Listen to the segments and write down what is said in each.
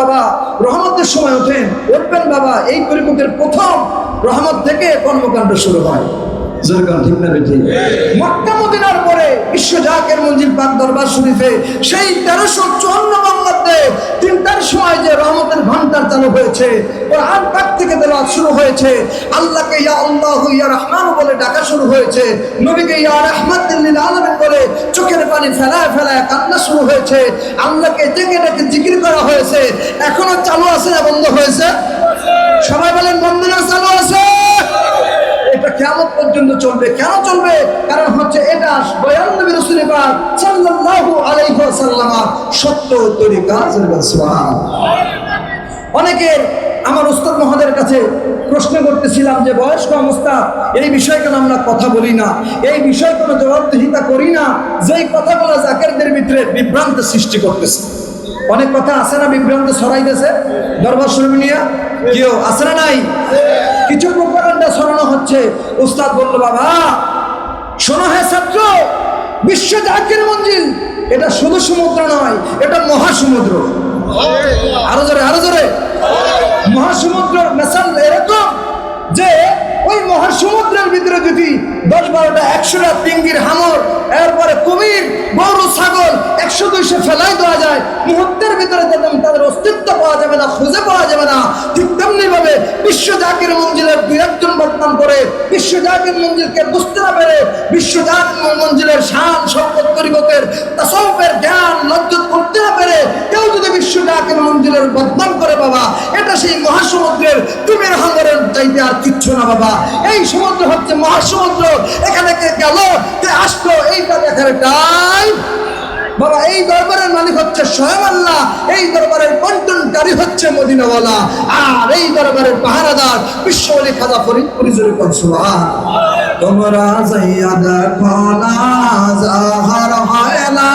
বাবা রহমতের সময় ওঠেন। উঠবেন বাবা এই পরিমুখের প্রথম রহমত থেকে কর্মকাণ্ড শুরু হয়। মক্কা মদিনার পরে বিশ্ব জাকের মঞ্জিল পাক দরবার শরীফে সেই তেরোশো চালু হয়েছে। কোরআন পাক থেকে দেওয়া শুরু হয়েছে। আল্লাহকে ইয়া আল্লাহু ইয়া রহমান বলে ডাকা শুরু হয়েছে। নবীকে ইয়া রহমাত লিল আলামিন বলে চোখের পানি ফেলায় ফেলায় কান্না শুরু হয়েছে। আল্লাহকে ডেকে ডেকে জিকির করা হয়েছে। এখনও চালু আছে না বন্ধ হয়েছে? সবাই বলেন বন্ধ না চালু আছে? এটা কেমন পর্যন্ত চলবে। কেন চলবে? কারণ হচ্ছে এটা বয়ান নবী রাসূল পাক সাল্লাল্লাহু আলাইহি ওয়াসাল্লাম সত্য তরিকা। সুবহান অনেকের আমার উস্তাদ মহাদের কাছে প্রশ্ন করতেছিলাম যে, বয়স্ক অবস্থা, এই বিষয়ে কেন আমরা কথা বলি না। এই বিষয়ে কোনো জবাবদিহিতা করি না। যেই কথাগুলো জাকেরদের ভিতরে বিভ্রান্ত সৃষ্টি করতেছে। অনেক কথা আছে না বিভ্রান্ত ছড়াইতেছে? দরবার শরীফ নিয়ে। কেউ আছে না নাই? কিছু প্রকারটা ছড়ানো হচ্ছে। উস্তাদ বলল, বাবা, শোনো হ্যাঁ ছাত্র, বিশ্ব জাকের মঞ্জিল, এটা শুধু সমুদ্র নয়, এটা মহাসমুদ্র। আরও জোরে আরও জোরে। মহাসমুদ্র মেসাল এরকম যে ওই মহাসমুদ্রের ভিতরে যদি দশ বারোটা একশোটা তিঙ্গির হামর, এরপরে কুমির, গরু, ছাগল একশো দুইশো ফেলাই দেওয়া যায়, মুহূর্তের ভিতরে তাদের তাদের অস্তিত্ব পাওয়া যাবে না, খুঁজে পাওয়া যাবে না, ঠিক তেমনি ভাবে বিশ্ব জাকির মঞ্জিলের দুই একজন বদনাম করে, বিশ্ব জাকির মঞ্জিলকে বুঝতে না পেরে বিশ্ব জাকির মঞ্জিলের শান, সম্পদ তরিকতের তাসবের জ্ঞান লজ্জত করতে না পেরে কেউ যদি বিশ্ব মহাসমুদ্রের তুমির হাঙ্গরের চাইতে আর কিচ্ছু না বাবা। এই সমুদ্র হচ্ছে মহাসমুদ্র। এখানে কে গেল, কে আসলো এইটা দেখার টাইম বাবা, এই দরবারের মালিক হচ্ছে স্বয়ং আল্লাহ। এই দরবারের বন্টনকারী হচ্ছে মদিনাওয়ালা। আর এই দরবারের পাহারাদার বিশ্বলি খাজা ফরিদ পরিজুরি কনসুলা তোমরা যাইয়া দেখো হয় না।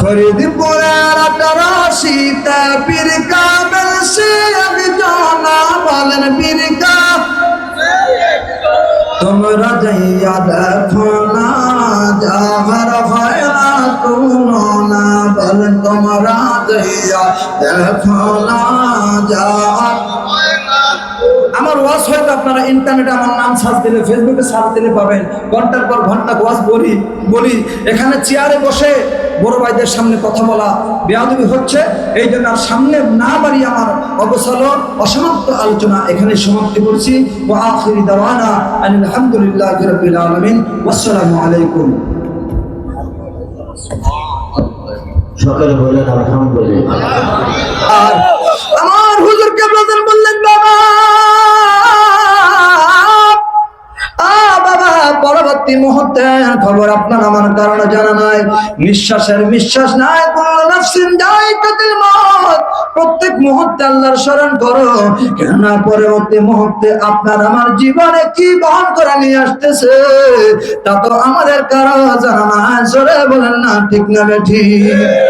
ফরিদপুরের আটারাশিতে পীর দেখো না যাহার হয় না কোনো না বলেন তোমরা দেখো না যাহার আমার ওয়াজ হয়তো আপনারা ইন্টারনেটে আমার নাম সার্চ দিলে ফেসবুকে সার্চ দিলে পাবেন। ঘণ্টার পর ঘণ্টা ওয়াজ বলি বলি। এখানে চেয়ারে বসে বড় ভাইদের সামনে কথা বলা বেয়াদবি হচ্ছে। এই জন্য আর সামনে না বাড়ি আমার অবসর অসমাপ্ত আলোচনা এখানে সমাপ্তি করছি। ও আখিরি দাওয়ানা আলহামদুলিল্লাহ রবিল আলমিন। আসসালামু আলাইকুম। সকলে বললেন আলহামদুলিল্লাহ। পরবর্তী খবর আপনার, আমার কারণে জানা নাই। নিঃশ্বাসের বিশ্বাস নাই প্রত্যেক মুহূর্তে আল্লাহর স্মরণ করো, কেননা পরবর্তী মুহূর্তে আপনার আমার জীবনে কি বহন করে নিয়ে আসতেছে, তা তো আমাদের কারও জানা নাই। জোরে বলেন না, ঠিক না ঠিক?